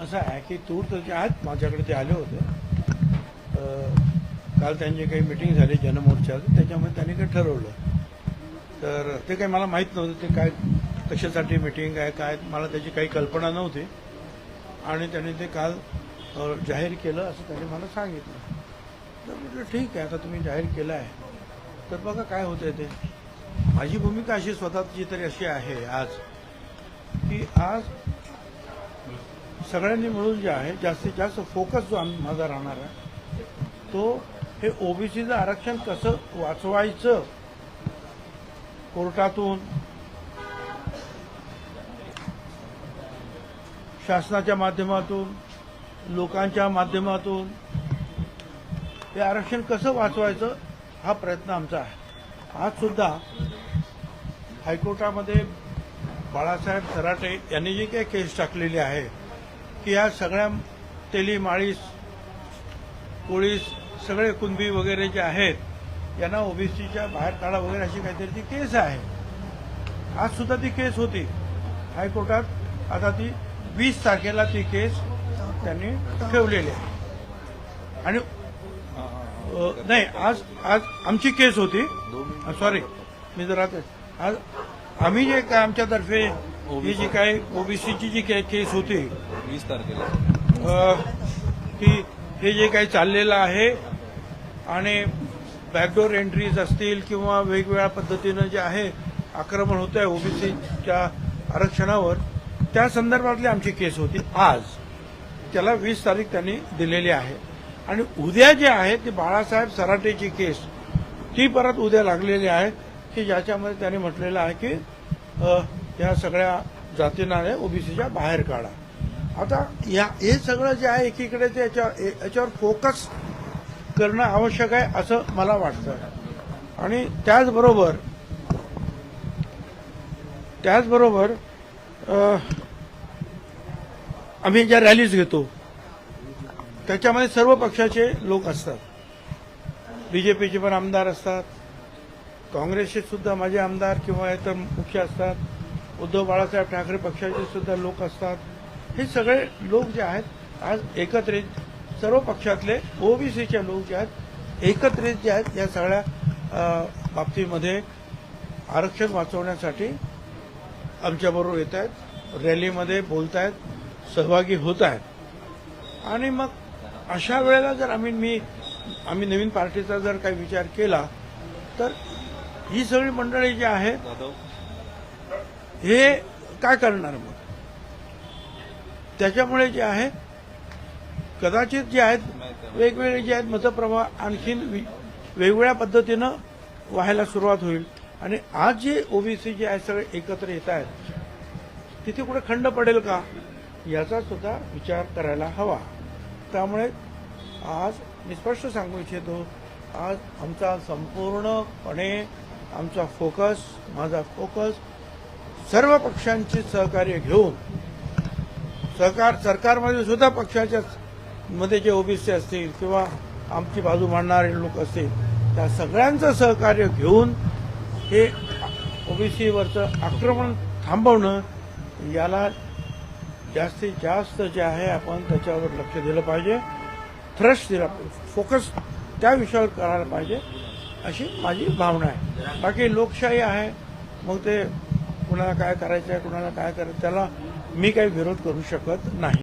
असं आहे की तूर तर जे आहेत माझ्याकडे ते आले होते. काल त्यांची काही मिटिंग झाली जनमोर्चा त्याच्यामध्ये त्यांनी काही ठरवलं. तर ते काही मला माहीत नव्हतं ते काय कशासाठी मिटिंग आहे काय मला त्याची काही कल्पना नव्हती. आणि त्यांनी ते काल जाहीर केलं असं त्यांनी मला सांगितलं. तर म्हटलं ठीक आहे आता तुम्ही जाहीर केलं आहे. तर बघा काय होतंय ते. माझी भूमिका अशी स्वतःची तरी अशी आहे आज की आज सगळ्यांनी मिळून जे आहे जास्तीत जास्त फोकस जो माझा राहणार आहे तो हे ओबीसीचं आरक्षण कसं वाचवायचं? कोर्टातून शासनाच्या माध्यमातून लोकांच्या माध्यमातून हे आरक्षण कसं वाचवायचं हा प्रयत्न आमचा आहे. आज सुद्धा हायकोर्टामध्ये बाळासाहेब सराटे यांनी जी काही केस टाकलेली आहे की ह्या सगळ्या तेली माळीस कोळीस सगळे कुणबी वगैरे जे आहेत यांना ओबीसीच्या बाहेर काढा वगैरे अशी काहीतरी ती केस आहे. आज सुद्धा ती केस होती. हायकोर्टात आता ती वीस तारखेला ती केस त्यांनी ठेवलेली आहे. आणि नाही आज आज आमची केस होती. सॉरी मी जरा ते- आज आम्ही जे काय आमच्यातर्फे ही जी काय ओबीसीची जी केस होती वीस तारखेला. की हे जे काही चाललेलं आहे आणि बॅकडोर एंट्रीज असतील किंवा वेगवेगळ्या पद्धतीनं जे आहे आक्रमण होत आहे ओबीसीच्या आरक्षणावर त्या संदर्भातली आमची केस होती आज. त्याला वीस तारीख त्यांनी दिलेली आहे. आणि उद्या जे आहे ती बाळासाहेब सराटेची केस ती परत उद्या लागलेली आहे की ज्याच्यामध्ये त्यांनी म्हटलेलं आहे की या सगळ्या जातींना ओबीसीच्या बाहेर काढा. आता या हे सगळं जे आहे एकीकडे ते याच्या याच्यावर फोकस करणं आवश्यक आहे असं मला वाटतं. आणि त्याचबरोबर त्याचबरोबर आम्ही ज्या रॅलीज घेतो त्याच्यामध्ये सर्व पक्षाचे लोक असतात. बीजेपीचे पण आमदार असतात. काँग्रेसचे सुद्धा माझे आमदार किंवा इतर मुख्य असतात. उद्धव बाळासाहेब ठाकरे पक्षाचे सुद्धा लोक असतात. हे सगळे लोक जे आहेत आज एकत्रित सर्व पक्षातले ओबीसीचे लोक जे आहेत एकत्रित जे आहेत या सगळ्या बाबतीमध्ये आरक्षण वाचवण्यासाठी आमच्याबरोबर येत आहेत रॅलीमध्ये बोलत आहेत सहभागी होत आहेत आणि मग अशा वेळेला जर आम्ही मी आम्ही नवीन पार्टीचा जर काही विचार केला तर ही सगळी मंडळी जी आहेत हे काय करणार मग? त्याच्यामुळे जे आहे कदाचित जे आहेत वेगवेगळे जे आहेत मतप्रवाह आणखीन वि- वेगवेगळ्या पद्धतीनं व्हायला सुरुवात होईल. आणि आज जे ओबीसी जे आहे सगळे एकत्र येत आहेत तिथे कुठे खंड पडेल का याचा सुद्धा विचार करायला हवा. त्यामुळे आज मी स्पष्ट सांगू इच्छितो आज आमचा संपूर्णपणे आमचा फोकस माझा फोकस सर्व पक्षांचे सहकार्य घेऊन सरकार सरकारमध्ये सुद्धा पक्षाच्या मध्ये जे ओबीसी असतील किंवा आमची बाजू मांडणारे लोक असतील त्या सगळ्यांचं सहकार्य घेऊन हे ओबीसीवरचं आक्रमण थांबवणं याला जास्तीत जास्त जे आहे आपण त्याच्यावर लक्ष दिलं पाहिजे थ्रस्ट दिला फोकस त्या विषयावर करायला पाहिजे अशी माझी भावना आहे. बाकी लोकशाही आहे मग ते कुणाला काय करायचं आहे कुणाला काय करायचं त्याला मी काही विरोध करू शकत नाही.